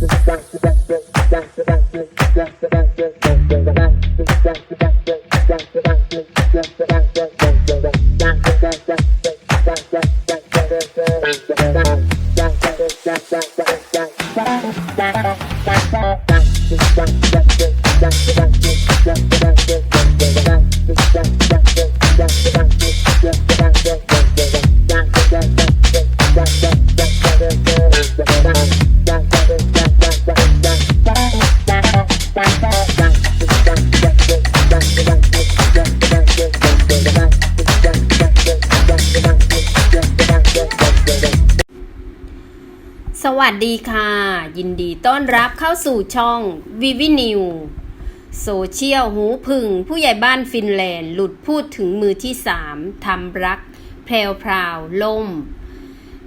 Thank. สวัสดีค่ะ ยินดีต้อนรับเข้าสู่ช่องวิวินิวโซเชียลหูพึ่ง ผู้ใหญ่บ้านฟินแลนด์ หลุดพูดถึงมือที่สามทำรัก แพรวพราวล่ม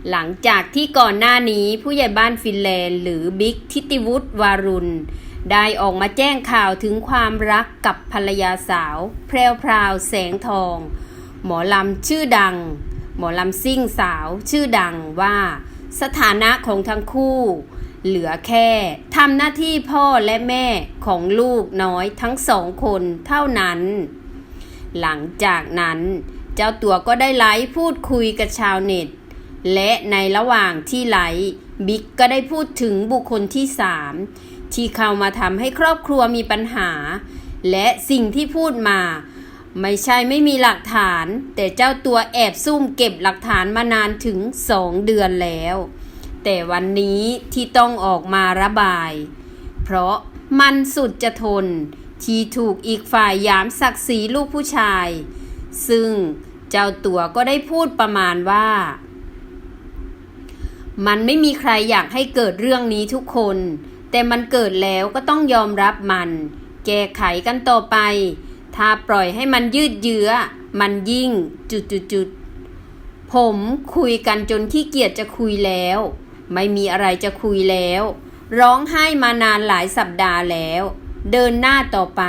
หลังจากที่ก่อนหน้านี้ผู้ใหญ่บ้านฟินแลนด์ หรือบิ๊กทิติวุฒิวารุณ ได้ออกมาแจ้งข่าวถึงความรักกับภรรยาสาว แพรวพราวแสงทอง หมอลำชื่อดัง หมอลำซิ่งสาวชื่อดังว่า สถานะของทั้งคู่ เหลือแค่ทำหน้าที่พ่อและแม่ของลูกน้อยทั้งสองคนเท่านั้น หลังจากนั้นเจ้าตัวก็ได้ไลฟ์พูดคุยกับชาวเน็ต และในระหว่างที่ไลฟ์บิ๊กก็ได้พูดถึงบุคคลที่สามที่เข้ามาทำให้ครอบครัวมีปัญหา และสิ่งที่พูดมา ไม่ใช่ไม่มีหลักฐาน แต่เจ้าตัวแอบซุ่มเก็บหลักฐานมานานถึงสองเดือนแล้ว แต่วันนี้ที่ต้องออกมาระบาย เพราะมันสุดจะทน ที่ถูกอีกฝ่ายยามศักดิ์ศรีลูกผู้ชาย ซึ่งเจ้าตัวก็ได้พูดประมาณว่า มันไม่มีใครอยากให้เกิดเรื่องนี้ทุกคน แต่มันเกิดแล้วก็ต้องยอมรับมัน แก้ไขกันต่อไป ถ้าปล่อยให้มันยืดเยื้อ มันยิ่งจุดจุดจุดๆผมคุยกันจนขี้เกียจจะคุยแล้ว ไม่มีอะไรจะคุยแล้ว ร้องไห้มานานหลายสัปดาห์แล้ว เดินหน้าต่อไป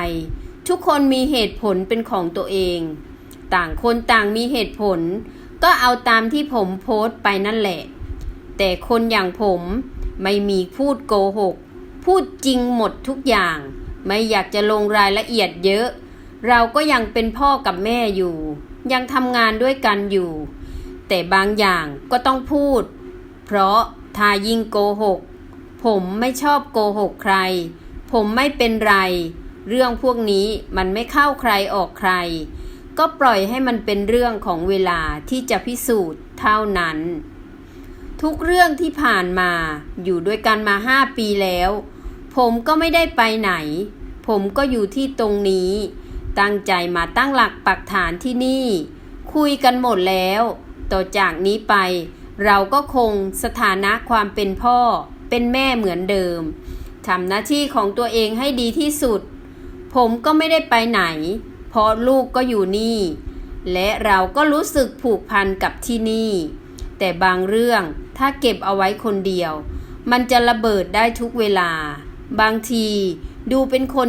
ทุกคนมีเหตุผลเป็นของตัวเอง ต่างคนต่างมีเหตุผล ก็เอาตามที่ผมโพสต์ไปนั่นแหละ แต่คนอย่างผมไม่มีพูดโกหก พูดจริงหมดทุกอย่าง ไม่อยากจะลงรายละเอียดเยอะ เราก็ยังเป็นพ่อกับแม่อยู่ ยังทำงานด้วยกันอยู่ แต่บางอย่างก็ต้องพูด เพราะถ้ายิงโกหก ผมไม่ชอบโกหกใคร ผมไม่เป็นไร เรื่องพวกนี้มันไม่เข้าใครออกใคร ก็ปล่อยให้มันเป็นเรื่องของเวลาที่จะพิสูจน์เท่านั้น ทุกเรื่องที่ผ่านมาอยู่ด้วยกันมาห้าปีแล้ว ผมก็ไม่ได้ไปไหน ผมก็อยู่ที่ตรงนี้ ตั้งใจมาตั้งหลักปักฐานที่นี่ คุยกันหมดแล้ว ต่อจากนี้ไป เราก็คงสถานะความเป็นพ่อ เป็นแม่เหมือนเดิมทำหน้าที่ของตัวเองให้ดีที่สุด ผมก็ไม่ได้ไปไหน เพราะลูกก็อยู่นี่ และเราก็รู้สึกผูกพันกับที่นี่ แต่บางเรื่องถ้าเก็บเอาไว้คนเดียว มันจะระเบิดได้ทุกเวลา บางทีดูเป็นคน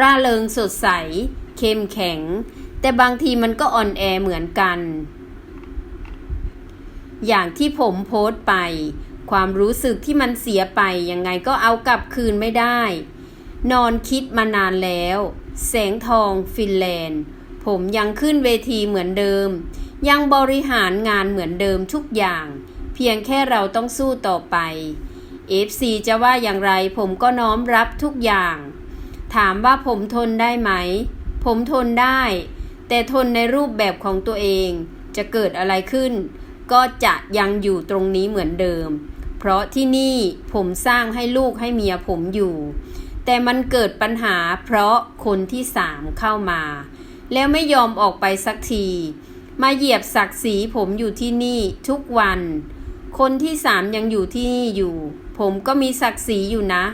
ร่าเริงสดใส เข้มแข็ง แต่บางทีมันก็อ่อนแอเหมือนกัน อย่างที่ผมโพสต์ไป ความรู้สึกที่มันเสียไปยังไงก็เอากลับคืนไม่ได้ นอนคิดมานานแล้ว แสงทองฟินแลนด์ ผมยังขึ้นเวทีเหมือนเดิม ยังบริหารงานเหมือนเดิมทุกอย่าง เพียงแค่เราต้องสู้ต่อไป FC จะว่าอย่างไรผมก็น้อมรับทุกอย่างถามว่าผมทนได้ไหม ผมทนได้ แต่ทนในรูปแบบของตัวเอง จะเกิดอะไรขึ้น ก็จะยังอยู่ตรงนี้เหมือนเดิม เพราะที่นี่ผมสร้างให้ลูกให้เมียผมอยู่ แต่มันเกิดปัญหาเพราะคนที่สามเข้ามา แล้วไม่ยอมออกไปสักที มาเหยียบศักดิ์ศรีผมอยู่ที่นี่ทุกวัน คนที่สามยังอยู่ที่นี่อยู่ ผมก็มีศักดิ์ศรีอยู่นะ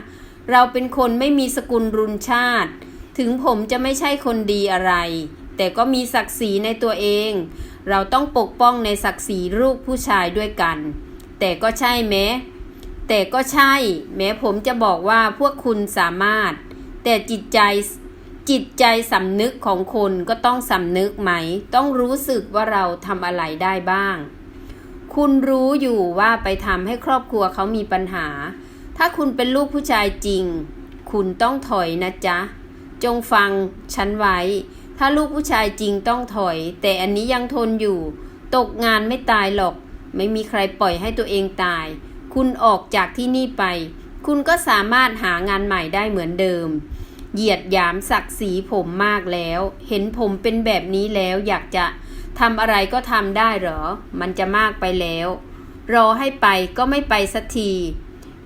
เราเป็นคนไม่มีสกุลรุนชาติ ถึงผมจะไม่ใช่คนดีอะไร แต่ก็มีศักดิ์ศรีในตัวเอง เราต้องปกป้องในศักดิ์ศรีลูกผู้ชายด้วยกัน แต่ก็ใช่แม้แต่ก็ใช่ แม้ผมจะบอกว่าพวกคุณสามารถ แต่จิตใจจิตใจสำนึกของคนก็ต้องสำนึกไหม ต้องรู้สึกว่าเราทำอะไรได้บ้าง คุณรู้อยู่ว่าไปทำให้ครอบครัวเขามีปัญหา ถ้าคุณเป็นลูกผู้ชายจริง คุณต้องถอยนะจ๊ะ จงฟังฉันไว้ ถ้าลูกผู้ชายจริงต้องถอย แต่อันนี้ยังทนอยู่ ตกงานไม่ตายหรอก ไม่มีใครปล่อยให้ตัวเองตาย คุณออกจากที่นี่ไป คุณก็สามารถหางานใหม่ได้เหมือนเดิม เหยียดหยามศักดิ์ศรีผมมากแล้ว เห็นผมเป็นแบบนี้แล้วอยากจะทำอะไรก็ทำได้เหรอ มันจะมากไปแล้ว รอให้ไปก็ไม่ไปสักที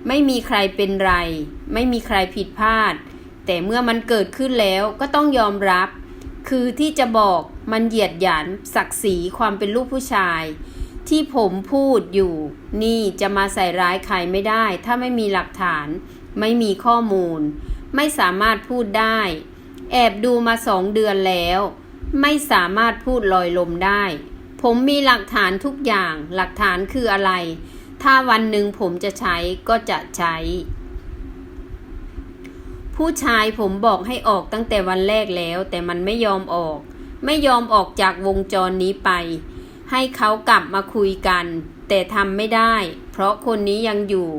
ไม่มีใครเป็นไร ไม่มีใครผิดพลาด แต่เมื่อมันเกิดขึ้นแล้วก็ต้องยอมรับ คือที่จะบอกมันเหยียดหยันศักดิ์ศรีความเป็นลูกผู้ชาย ที่ผมพูดอยู่ นี่จะมาใส่ร้ายใครไม่ได้ ถ้าไม่มีหลักฐาน ไม่มีข้อมูล ไม่สามารถพูดได้ แอบดูมาสองเดือนแล้ว ไม่สามารถพูดลอยลมได้ ผมมีหลักฐานทุกอย่าง หลักฐานคืออะไร ถ้าวันหนึ่งผมจะใช้ก็จะใช้ ผู้ชายผมบอกให้ออกตั้งแต่วันแรกแล้ว แต่มันไม่ยอมออก ไม่ยอมออกจากวงจรนี้ไป ให้เขากลับมาคุยกัน แต่ทำไม่ได้ เพราะคนนี้ยังอยู่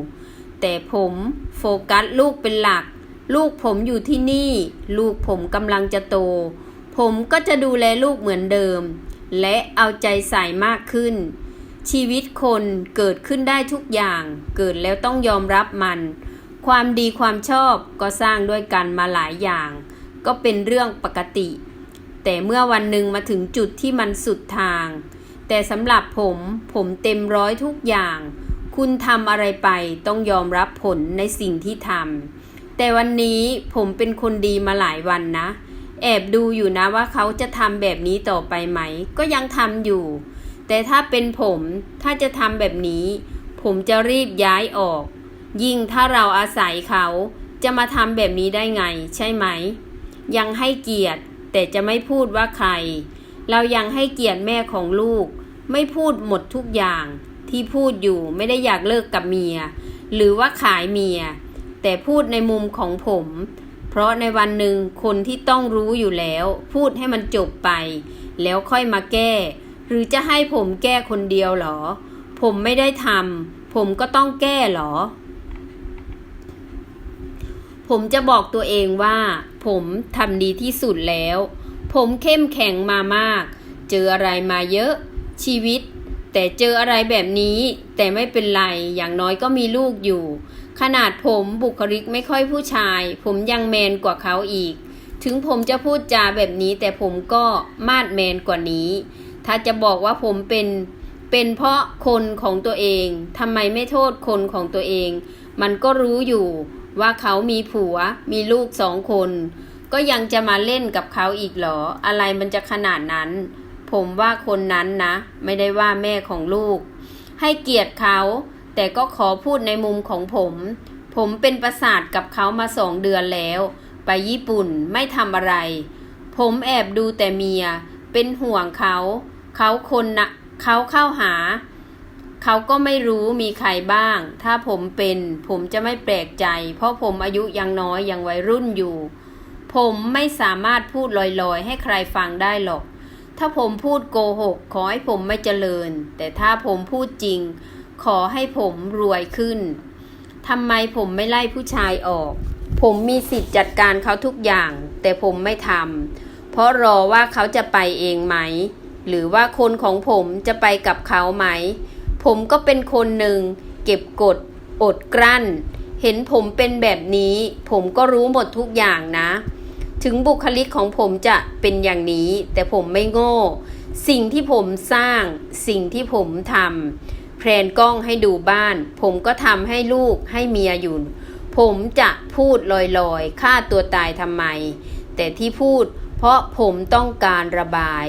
แต่ผมโฟกัสลูกเป็นหลัก ลูกผมอยู่ที่นี่ ลูกผมกำลังจะโต ผมก็จะดูแลลูกเหมือนเดิม และเอาใจใส่มากขึ้น ชีวิตคนเกิดขึ้นได้ทุกอย่าง เกิดแล้วต้องยอมรับมัน ความดีความชอบก็สร้างด้วยกันมาหลายอย่าง ก็เป็นเรื่องปกติ แต่เมื่อวันหนึ่งมาถึงจุดที่มันสุดทาง แต่สำหรับผมผมเต็มร้อยทุกอย่าง คุณทำอะไรไปต้องยอมรับผลในสิ่งที่ทำแต่วันนี้ผมเป็นคนดีมาหลายวันนะ แอบดูอยู่นะว่าเขาจะทำแบบนี้ต่อไปไหม ก็ยังทำอยู่ แต่ถ้าเป็นผมถ้าจะทำแบบนี้ ผมจะรีบย้ายออก ยิ่งถ้าเราอาศัยเขาจะมาทำแบบนี้ได้ไง ใช่ไหม ยังให้เกียรติแต่จะไม่พูดว่าใคร เรายังให้เกียรติแม่ของลูก ไม่พูดหมดทุกอย่างที่พูดอยู่ไม่ได้อยากเลิกกับเมีย หรือว่าขายเมีย แต่พูดในมุมของผม เพราะในวันหนึ่งคนที่ต้องรู้อยู่แล้ว พูดให้มันจบไป แล้วค่อยมาแก้ หรือจะให้ผมแก้คนเดียวหรอ ผมไม่ได้ทำผมก็ต้องแก้หรอ ผมจะบอกตัวเองว่า ผมทำดีที่สุดแล้ว ผมเข้มแข็งมามาก เจออะไรมาเยอะ ชีวิต แต่เจออะไรแบบนี้ แต่ไม่เป็นไร อย่างน้อยก็มีลูกอยู่ ขนาดผมบุคลิกไม่ค่อยผู้ชาย ผมยังแมนกว่าเขาอีก ถึงผมจะพูดจาแบบนี้ แต่ผมก็มาดแมนกว่านี้ ถ้าจะบอกว่าผมเป็นเป็นเพราะคนของตัวเอง ทำไมไม่โทษคนของตัวเอง มันก็รู้อยู่ ว่าเขามีผัวมีลูกสองคน ก็ยังจะมาเล่นกับเขาอีกเหรอ อะไรมันจะขนาดนั้น ผมว่าคนนั้นนะ ไม่ได้ว่าแม่ของลูก ให้เกียรติเขา แต่ก็ขอพูดในมุมของผม ผมเป็นประสาทกับเขามาสองเดือนแล้ว ไปญี่ปุ่นไม่ทำอะไร ผมแอบดูแต่เมีย เป็นห่วงเขา เขาคนนะเขาเข้าหา เขาก็ไม่รู้มีใครบ้าง ถ้าผมเป็น ผมจะไม่แปลกใจ เพราะผมอายุยังน้อยยังวัยรุ่นอยู่ ผมไม่สามารถพูดลอยๆ ให้ใครฟังได้หรอก ถ้าผมพูดโกหก ขอให้ผมไม่เจริญ แต่ถ้าผมพูดจริง ขอให้ผมรวยขึ้นทำไมผมไม่ไล่ผู้ชายออก ผมมีสิทธิ์จัดการเขาทุกอย่าง แต่ผมไม่ทำเพราะรอว่าเขาจะไปเองไหม หรือว่าคนของผมจะไปกับเขาไหม ผมก็เป็นคนหนึ่ง เก็บกด อดกลั้น เห็นผมเป็นแบบนี้ ผมก็รู้หมดทุกอย่างนะ ถึงบุคลิกของผมจะเป็นอย่างนี้ แต่ผมไม่โง่ สิ่งที่ผมสร้าง สิ่งที่ผมทำแพลนกล้องให้ดูบ้าน ผมก็ทำให้ลูกให้เมียอยู่ ผมจะพูดลอยๆฆ่าตัวตายทำไม แต่ที่พูดเพราะผมต้องการระบาย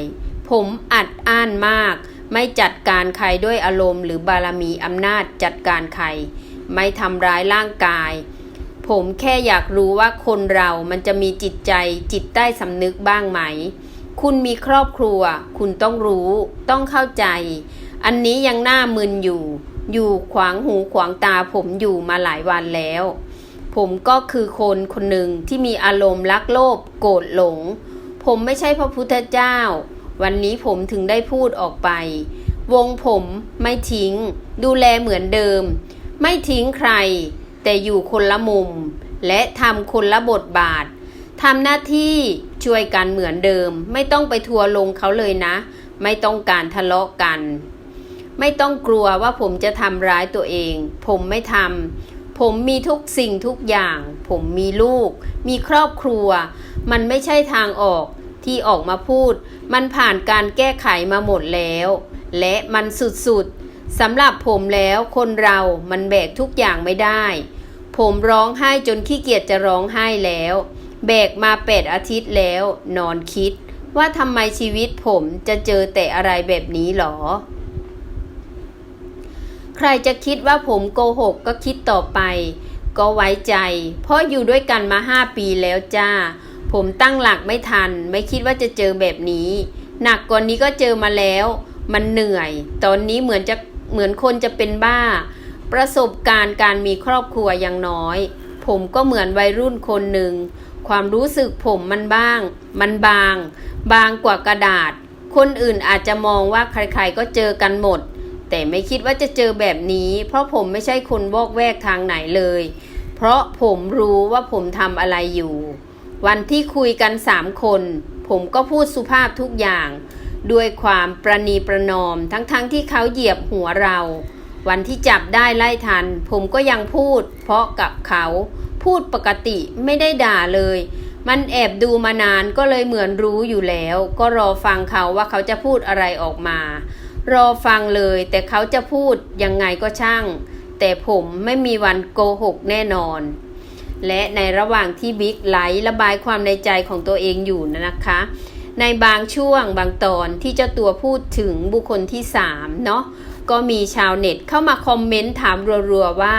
ผมอัดอ้นมาก ไม่จัดการใครด้วยอารมณ์หรือบารมีอำนาจจัดการใคร ไม่ทำร้ายร่างกาย ผมแค่อยากรู้ว่าคนเรามันจะมีจิตใจจิตใต้สำนึกบ้างไหม คุณมีครอบครัว คุณต้องรู้ ต้องเข้าใจ อันนี้ยังหน้ามึนอยู่ อยู่ขวางหูขวางตาผมอยู่มาหลายวันแล้ว ผมก็คือคนคนหนึ่งที่มีอารมณ์รักโลภโกรธหลง ผมไม่ใช่พระพุทธเจ้า วันนี้ผมถึงได้พูดออกไป วงผมไม่ทิ้ง ดูแลเหมือนเดิม ไม่ทิ้งใคร แต่อยู่คนละมุม และทำคนละบทบาททำหน้าที่ช่วยกันเหมือนเดิม ไม่ต้องไปทัวร์ลงเขาเลยนะ ไม่ต้องการทะเลาะกัน ไม่ต้องกลัวว่าผมจะทำร้ายตัวเอง ผมไม่ทำผมมีทุกสิ่งทุกอย่าง ผมมีลูก มีครอบครัว มันไม่ใช่ทางออก ที่ออกมาพูด มันผ่านการแก้ไขมาหมดแล้ว และมันสุดๆสำหรับผมแล้วคนเรามันแบกทุกอย่างไม่ได้ ผมร้องไห้จนขี้เกียจจะร้องไห้แล้ว แบกมาแปดอาทิตย์แล้ว นอนคิด ว่าทำไมชีวิตผมจะเจอแต่อะไรแบบนี้หรอ ใครจะคิดว่าผมโกหกก็คิดต่อไป ก็ไว้ใจ เพราะอยู่ด้วยกันมาห้าปีแล้วจ้า ผมตั้งหลักไม่ทัน ไม่คิดว่าจะเจอแบบนี้ หนักกว่านี้ก็เจอมาแล้ว มันเหนื่อย ตอนนี้เหมือนจะเหมือนคนจะเป็นบ้า ประสบการณ์การมีครอบครัวยังน้อย ผมก็เหมือนวัยรุ่นคนหนึ่ง ความรู้สึกผมมันบ้าง มันบาง บางกว่ากระดาษ คนอื่นอาจจะมองว่าใครๆก็เจอกันหมด แต่ไม่คิดว่าจะเจอแบบนี้ เพราะผมไม่ใช่คนวอกแวกทางไหนเลย เพราะผมรู้ว่าผมทำอะไรอยู่ วันที่คุยกันสามคน ผมก็พูดสุภาพทุกอย่าง ด้วยความประนีประนอมทั้งๆทที่เขาเหยียบหัวเรา วันที่จับได้ไล่ทัน ผมก็ยังพูด เพราะกับเขา พูดปกติไม่ได้ด่าเลย มันแอบดูมานานก็เลยเหมือนรู้อยู่แล้ว ก็รอฟังเขาว่าเขาจะพูดอะไรออกมา รอฟังเลยแต่เขาจะพูดยังไงก็ช่าง แต่ผมไม่มีวันโกหกแน่นอน และในระหว่างที่บิ๊กไลท์ระบายความในใจของตัวเองอยู่นะคะ ในบางช่วงบางตอนที่เจ้าตัวพูดถึงบุคคลที่สามเนาะก็มีชาวเน็ตเข้ามาคอมเมนต์ถามรัวๆว่า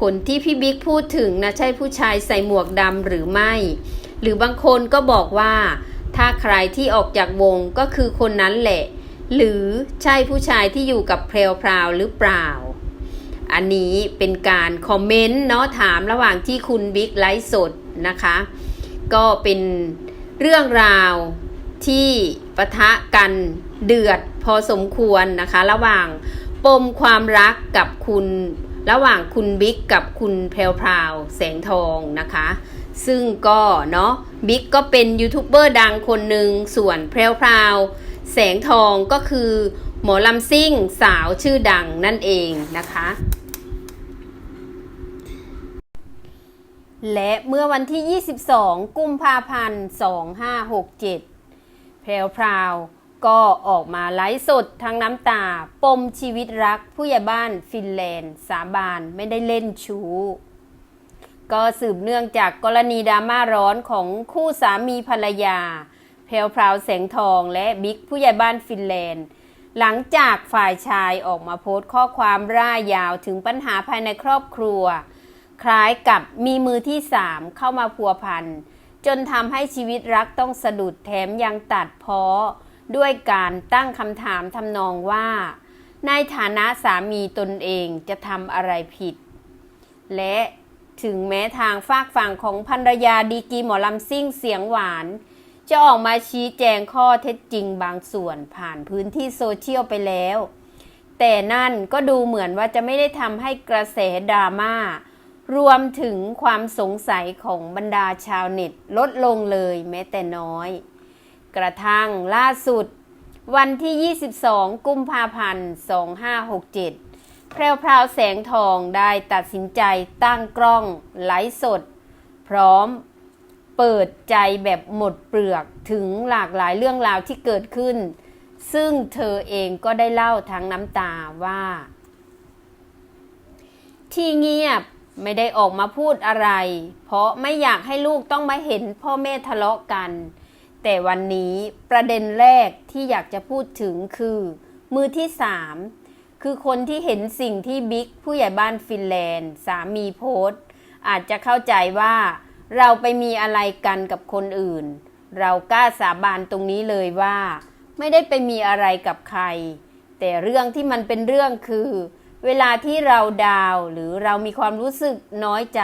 คนที่พี่บิ๊กพูดถึงนะใช่ผู้ชายใส่หมวกดำหรือไม่ หรือบางคนก็บอกว่า ถ้าใครที่ออกจากวงก็คือคนนั้นแหละ หรือใช่ผู้ชายที่อยู่กับเพลวพราวหรือเปล่า อันนี้เป็นการคอมเมนต์เนาะถามระหว่างที่คุณบิ๊กไลฟ์สดนะคะ ก็เป็นเรื่องราวที่ปะทะกันเดือดพอสมควรนะคะ ระหว่างปมความรักกับคุณระหว่างคุณบิ๊กกับคุณแพรวพราวแสงทองนะคะ ซึ่งก็เนาะบิ๊กก็เป็นยูทูบเบอร์ดังคนหนึ่งส่วนแพรวพราวแสงทองก็คือหมอลำซิ่งสาวชื่อดังนั่นเองนะคะ และเมื่อวันที่ 22 กุมภาพันธ์ 2567 แพรวพราวก็ออกมาไลฟ์สดทั้งน้ำตา ปมชีวิตรักผู้ใหญ่บ้านฟินแลนด์ สาบานไม่ได้เล่นชู้ ก็สืบเนื่องจากกรณีดราม่าร้อนของคู่สามีภรรยา แพรวพราวแสงทองและบิ๊กผู้ใหญ่บ้านฟินแลนด์ หลังจากฝ่ายชายออกมาโพสต์ข้อความร่ายยาวถึงปัญหาภายในครอบครัว คล้ายกับมีมือที่สามเข้ามาพัวพัน จนทำให้ชีวิตรักต้องสะดุดแถมยังตัดพ้อ ด้วยการตั้งคำถามทำนองว่า ในฐานะสามีตนเองจะทำอะไรผิด และถึงแม้ทางฝากฝั่งของภรรยาดีกีหมอลำซิ่งเสียงหวาน จะออกมาชี้แจงข้อเท็จจริงบางส่วนผ่านพื้นที่โซเชียลไปแล้ว แต่นั่นก็ดูเหมือนว่าจะไม่ได้ทำให้กระแสดราม่า รวมถึงความสงสัยของบรรดาชาวเน็ตลดลงเลยแม้แต่น้อย กระทั่งล่าสุด วันที่ 22 กุมภาพันธ์ 2567 แพรวพราวแสงทองได้ตัดสินใจตั้งกล้องไลฟ์สด พร้อมเปิดใจแบบหมดเปลือกถึงหลากหลายเรื่องราวที่เกิดขึ้น ซึ่งเธอเองก็ได้เล่าทั้งน้ำตาว่า ที่เงียบ ไม่ได้ออกมาพูดอะไร เพราะไม่อยากให้ลูกต้องมาเห็นพ่อแม่ทะเลาะกัน แต่วันนี้ประเด็นแรกที่อยากจะพูดถึงคือ มือที่สามคือคนที่เห็นสิ่งที่บิ๊กผู้ใหญ่บ้านฟินแลนด์ สามีโพสต์อาจจะเข้าใจว่า เราไปมีอะไรกันกับคนอื่น เรากล้าสาบานตรงนี้เลยว่า ไม่ได้ไปมีอะไรกับใคร แต่เรื่องที่มันเป็นเรื่องคือ เวลาที่เราดาวหรือเรามีความรู้สึกน้อยใจ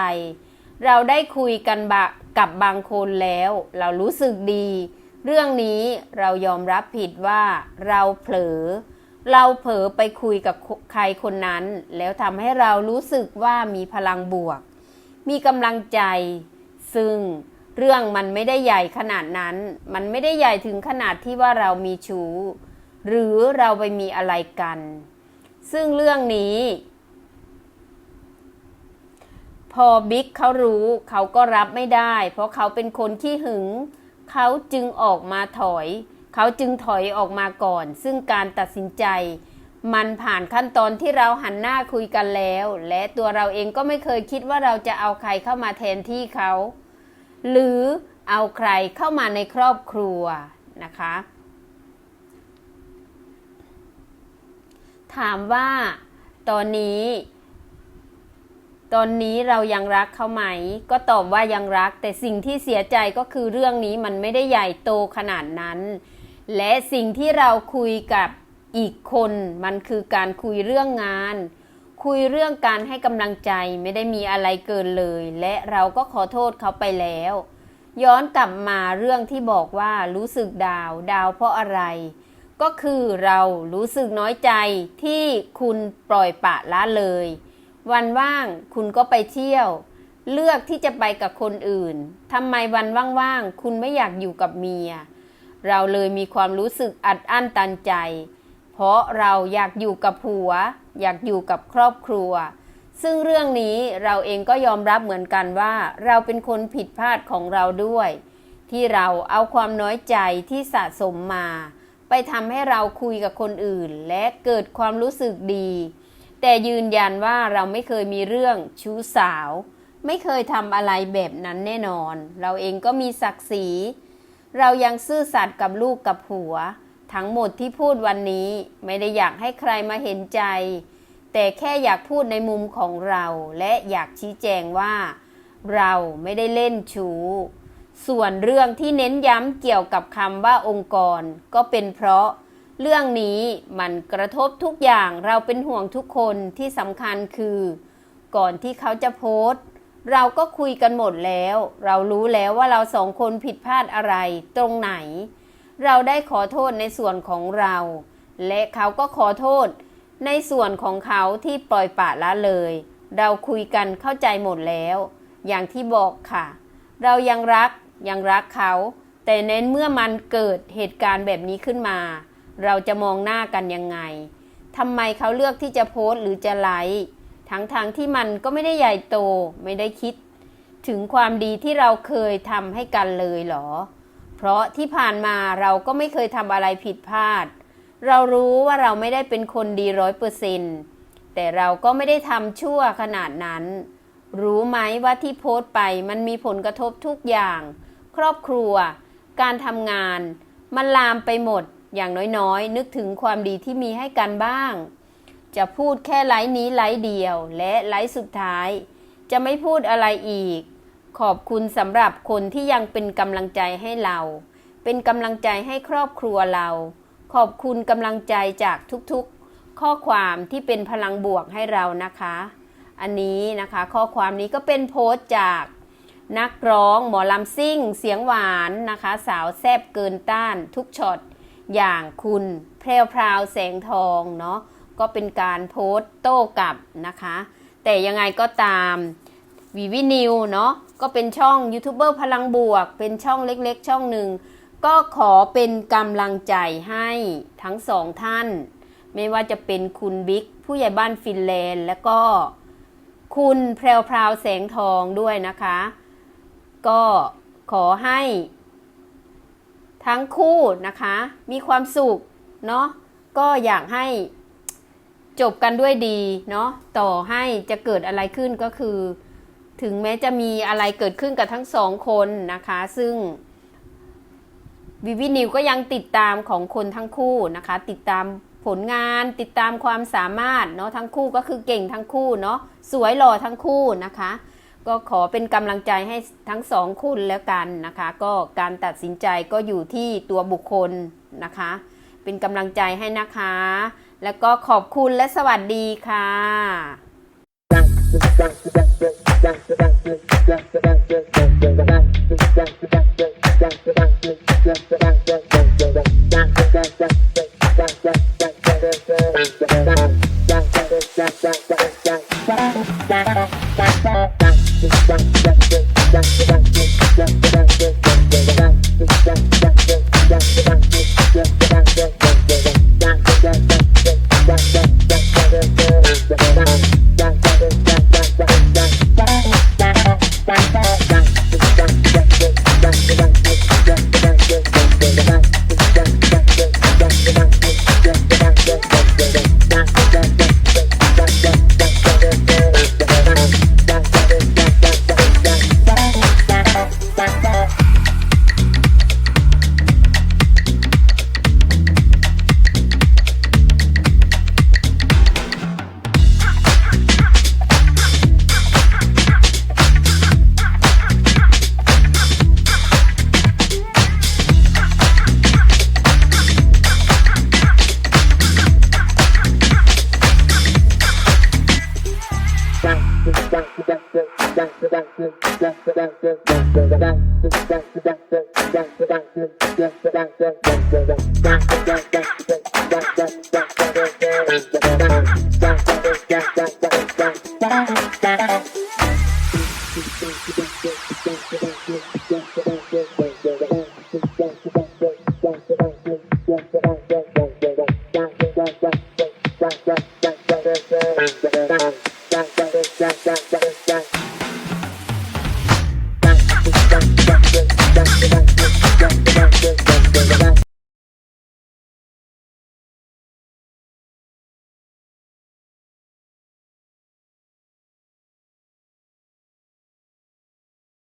เราได้คุยกันบะกับบางคนแล้ว เรารู้สึกดี เรื่องนี้เรายอมรับผิดว่าเราเผลอ เราเผลอไปคุยกับใครคนนั้น แล้วทำให้เรารู้สึกว่ามีพลังบวก มีกำลังใจ ซึ่งเรื่องมันไม่ได้ใหญ่ขนาดนั้น มันไม่ได้ใหญ่ถึงขนาดที่ว่าเรามีชู้ หรือเราไปมีอะไรกัน ซึ่งเรื่องนี้ พอบิ๊กเขารู้เขาก็รับไม่ได้ เพราะเขาเป็นคนขี้หึง เขาจึงออกมาถอย เขาจึงถอยออกมาก่อน ซึ่งการตัดสินใจ มันผ่านขั้นตอนที่เราหันหน้าคุยกันแล้ว และตัวเราเองก็ไม่เคยคิดว่าเราจะเอาใครเข้ามาแทนที่เขา หรือเอาใครเข้ามาในครอบครัวนะคะ ถามว่าตอนนี้ ตอนนี้เรายังรักเขาไหม ก็ตอบว่ายังรัก แต่สิ่งที่เสียใจก็คือเรื่องนี้มันไม่ได้ใหญ่โตขนาดนั้น และสิ่งที่เราคุยกับอีกคน มันคือการคุยเรื่องงาน คุยเรื่องการให้กำลังใจไม่ได้มีอะไรเกินเลย และเราก็ขอโทษเขาไปแล้ว ย้อนกลับมาเรื่องที่บอกว่ารู้สึกดาว ดาวเพราะอะไร ก็คือเรารู้สึกน้อยใจที่คุณปล่อยปะละเลย วันว่างคุณก็ไปเที่ยว เลือกที่จะไปกับคนอื่นทำไมวันว่างๆคุณไม่อยากอยู่กับเมีย เราเลยมีความรู้สึกอัดอั้นตันใจ เพราะเราอยากอยู่กับผัว อยากอยู่กับครอบครัว ซึ่งเรื่องนี้เราเองก็ยอมรับเหมือนกันว่า เราเป็นคนผิดพลาดของเราด้วย ที่เราเอาความน้อยใจที่สะสมมา ไปทำให้เราคุยกับคนอื่น และเกิดความรู้สึกดี แต่ยืนยันว่าเราไม่เคยมีเรื่องชู้สาว ไม่เคยทำอะไรแบบนั้นแน่นอน เราเองก็มีศักดิ์ศรี เรายังซื่อสัตย์กับลูกกับผัว ทั้งหมดที่พูดวันนี้ไม่ได้อยากให้ใครมาเห็นใจ แต่แค่อยากพูดในมุมของเรา และอยากชี้แจงว่า เราไม่ได้เล่นชู้ ส่วนเรื่องที่เน้นย้ำเกี่ยวกับคำว่าองค์กร ก็เป็นเพราะ เรื่องนี้มันกระทบทุกอย่างเราเป็นห่วงทุกคนที่สำคัญคือ ก่อนที่เขาจะโพสต์ เราก็คุยกันหมดแล้ว เรารู้แล้วว่าเราสองคนผิดพลาดอะไรตรงไหน เราได้ขอโทษในส่วนของเรา และเขาก็ขอโทษ ในส่วนของเขาที่ปล่อยปละละเลย เราคุยกันเข้าใจหมดแล้ว อย่างที่บอกค่ะ เรายังรัก ยังรักเขา แต่เน้นเมื่อมันเกิดเหตุการณ์แบบนี้ขึ้นมา เราจะมองหน้ากันยังไงทำไมเขาเลือกที่จะโพสต์หรือจะไลค์ทั้งๆทที่มันก็ไม่ได้ใหญ่โตไม่ได้คิด ถึงความดีที่เราเคยทำให้กันเลยเหรอ เพราะที่ผ่านมาเราก็ไม่เคยทำอะไรผิดพลาด เรารู้ว่าเราไม่ได้เป็นคนดีร้อยเปอร์เซนต์แต่เราก็ไม่ได้ทำชั่วขนาดนั้น รู้ไหมว่าที่โพสต์ไปมันมีผลกระทบทุกอย่าง ครอบครัว การทำงาน มันลามไปหมดอย่างน้อยๆ นึกถึงความดีที่มีให้กันบ้าง จะพูดแค่ไลฟ์นี้ไลฟ์เดียว และไลฟ์สุดท้าย จะไม่พูดอะไรอีก ขอบคุณสำหรับคนที่ยังเป็นกำลังใจให้เรา เป็นกำลังใจให้ครอบครัวเรา ขอบคุณกำลังใจจากทุกๆ ข้อความที่เป็นพลังบวกให้เรานะคะ อันนี้นะคะ ข้อความนี้ก็เป็นโพสต์จาก นักร้องหมอลำซิ่ง เสียงหวานนะคะ สาวแซบเกินต้านทุกช็อตอย่างคุณแพรวพราวแสงทองเนาะก็เป็นการโพสต์โต้กลับนะคะ แต่ยังไงก็ตามวีวินิวเนาะก็เป็นช่องยูทูบเบอร์พลังบวก เป็นช่องเล็กๆ ช่องหนึ่ง ก็ขอเป็นกำลังใจให้ทั้งสองท่าน ไม่ว่าจะเป็นคุณบิ๊กผู้ใหญ่บ้านฟินแลนด์ และก็คุณแพรวพราวแสงทองด้วยนะคะ ก็ขอให้ ทั้งคู่นะคะ มีความสุขเนาะก็อยากให้จบกันด้วยดีเนาะต่อให้จะเกิดอะไรขึ้นก็คือ ถึงแม้จะมีอะไรเกิดขึ้นกับทั้งสองคนนะคะ ซึ่งวิวินิวก็ยังติดตามของคนทั้งคู่นะคะ ติดตามผลงานติดตามความสามารถเนาะทั้งคู่ก็คือเก่งทั้งคู่เนาะสวยหล่อทั้งคู่นะคะ ก็ขอเป็นกำลังใจให้ทั้งสองคุณแล้วกันนะคะ ก็การตัดสินใจก็อยู่ที่ตัวบุคคลนะคะ เป็นกำลังใจให้นะคะ แล้วก็ขอบคุณและสวัสดีค่ะ Yeah.